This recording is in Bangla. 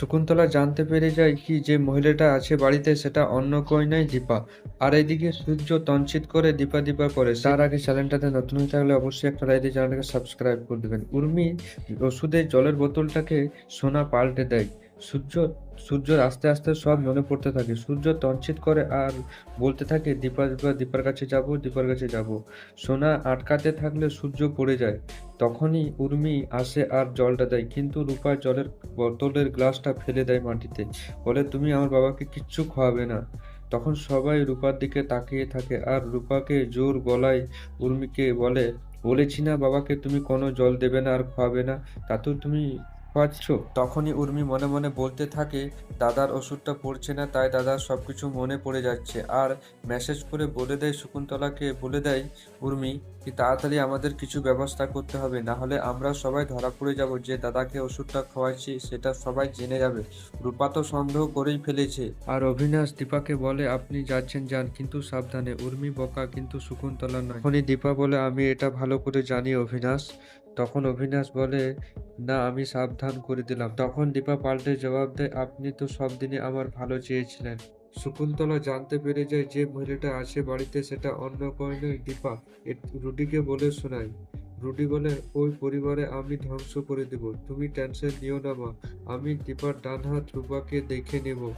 শকুন্তলা জানতে পেরে যায় কি যে মহিলাটা আছে বাড়িতে, সেটা অন্য কই নয় দীপা। আর এইদিকে সূর্য তঞ্চিত করে দীপা দীপা করে তার আগে চ্যানেলটাতে নতুন হয়ে থাকলে অবশ্যই একটা লাইক দিয়ে চ্যানেলটাকে সাবস্ক্রাইব করে দেবেন। উর্মি ওষুধের জলের বোতলটাকে সোনা পাল্টে দেয়। সূর্য, সূর্যর আস্তে আস্তে সব মনে পড়তে থাকে। সূর্য তঞ্চিত করে আর বলতে থাকে দীপা দীপা দীপার কাছে যাব, দীপার কাছে যাব। সোনা আটকাতে থাকলে সূর্য পড়ে যায়। তখনই উর্মি আসে আর জলটা দেয়, কিন্তু রূপা জলের বোতলের গ্লাসটা ফেলে দেয় মাটিতে। বলে, তুমি আমার বাবাকে কিচ্ছু খাওয়াবে না। তখন সবাই রূপার দিকে তাকিয়ে থাকে আর রূপাকে জোর গলায় উর্মিকে বলে, বলেছি না বাবাকে, তুমি কোনো জল দেবে না আর খাওয়াবে না। তাতেও তুমি খাওয়াচ্ছ তখনই উর্মি মনে মনে বলতে থাকে, দাদার ওষুধটা পড়ছে না, তাই দাদার সব কিছু মনে পড়ে যাচ্ছে। আর মেসেজ করে বলে দেয় শকুন্তলাকে, বলে দেয়, উর্মি, কি তাড়াতাড়ি আমাদের কিছু ব্যবস্থা করতে হবে, না হলে আমরা সবাই ধরা পড়ে যাব। যে দাদাকে ওষুধটা খাওয়াচ্ছি, সেটা সবাই জেনে যাবে। রূপা তো সন্দেহ করেই ফেলেছে। আর অভিনাশ দীপাকে বলে, আপনি যাচ্ছেন, যান, কিন্তু সাবধানে। উর্মি বকা, কিন্তু শকুন্তলা নয়। তখনই দীপা বলে, আমি এটা ভালো করে জানি অভিনাশ তখন অভিনাশ বলে না, আমি সাবধান করে দিলাম। তখন দীপা পাল্টে জবাব দেয়, আপনি তো সব দিনে আমার ভালো চেয়েছিলেন। শকুন্তলা জানতে পেরে যায় যে মহিলাটা আছে বাড়িতে, সেটা অন্য কোনো দীপা রুটিকে বলে শোনায় রুডি বলে, ওই পরিবারে আমি ধ্বংস করে দেব। তুমি টেনশন নিও না মা। আমি দীপার ডান হাত রূপাকে দেখে নেব।